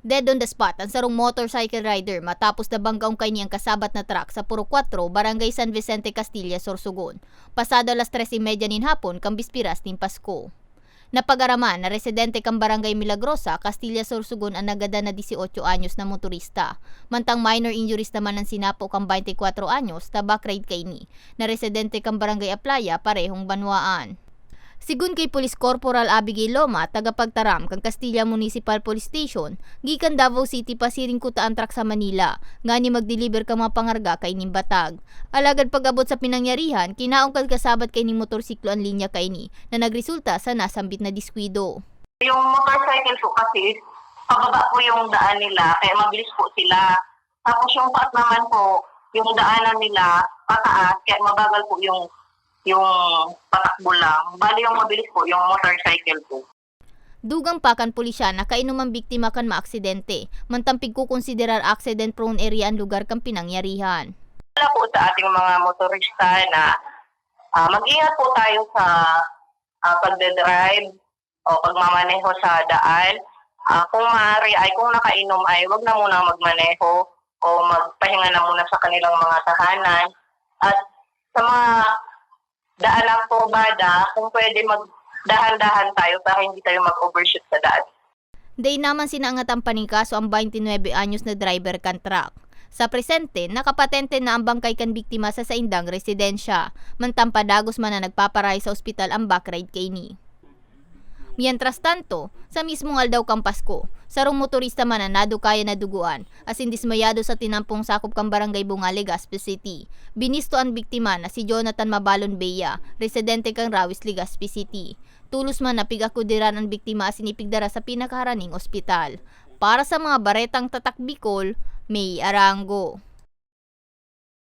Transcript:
Dead on the spot ang sarong motorcycle rider matapos na banggaong kay niyang kasabat na truck sa Puro 4, Barangay San Vicente, Castilla, Sorsogon. Pasado alas 13.30 nin hapon, kambispiras nin Pasko. Napagaraman na residente kang Barangay Milagrosa, Castilla, Sorsogon ang nagada na 18 anyos na motorista. Mantang minor injuries naman ang sinapo kang 24 anyos na backride kay ni, na residente kang Barangay Aplaya, parehong banwaan. Sigun kay Police Corporal Abigail Loma, tagapagtaram kang Castilla Municipal Police Station, gikan Davao City pasiring kuta ang truck sa Manila, nga ni mag-deliver ka mga pangarga kay ning batag. Alagad pag-abot sa pinangyarihan, kinaong kasabat kay ning motorsiklo ang linya kay ni, na nagresulta sa nasambit na diskwido. Yung motorcycle po kasi, pababa po yung daan nila, kaya mabilis po sila. Tapos yung taas naman po, yung daanan nila pataas, kaya mabagal po yung yung patakbo lang. Bali yung mabilis po, yung motorcycle po. Dugang pakan pulisya na kainumang biktima kan maaksidente, mantampig ko konsiderar accident prone area ang lugar kang pinangyarihan. Wala po sa ating mga motorista na ah, mag-ingat po tayo sa uh, pagde-drive o pagmamaneho sa daan. Ah, kung maaari ay kung nakainom ay wag na muna magmaneho o magpahinga na muna sa kanilang mga tahanan. At bada, kung pwede magdahan-dahan tayo para hindi tayo mag-overshoot sa daan. Day naman sinaangatan pa ng kaso ang 29 anyos na driver kan truck. Sa presente, nakapatente na ang bangkay kan biktima sa saindang residensya, mantampadagos man na nagpaparay sa ospital ang backride kay ni. Mientras tanto, sa mismong aldaw kang Pasko, sarong motorista man na nadukaya na duguan, as indismayado sa tinampong sakop kang barangay Bunga, Legazpi City. Binisto ang biktima na si Jonathan Mabalon Beya, residente kang Rawis, Legazpi City. Tulos man napigakudiran ang biktima as inipigdara sa pinakaharaning ospital. Para sa mga baretang tatak Bicol, May Arango.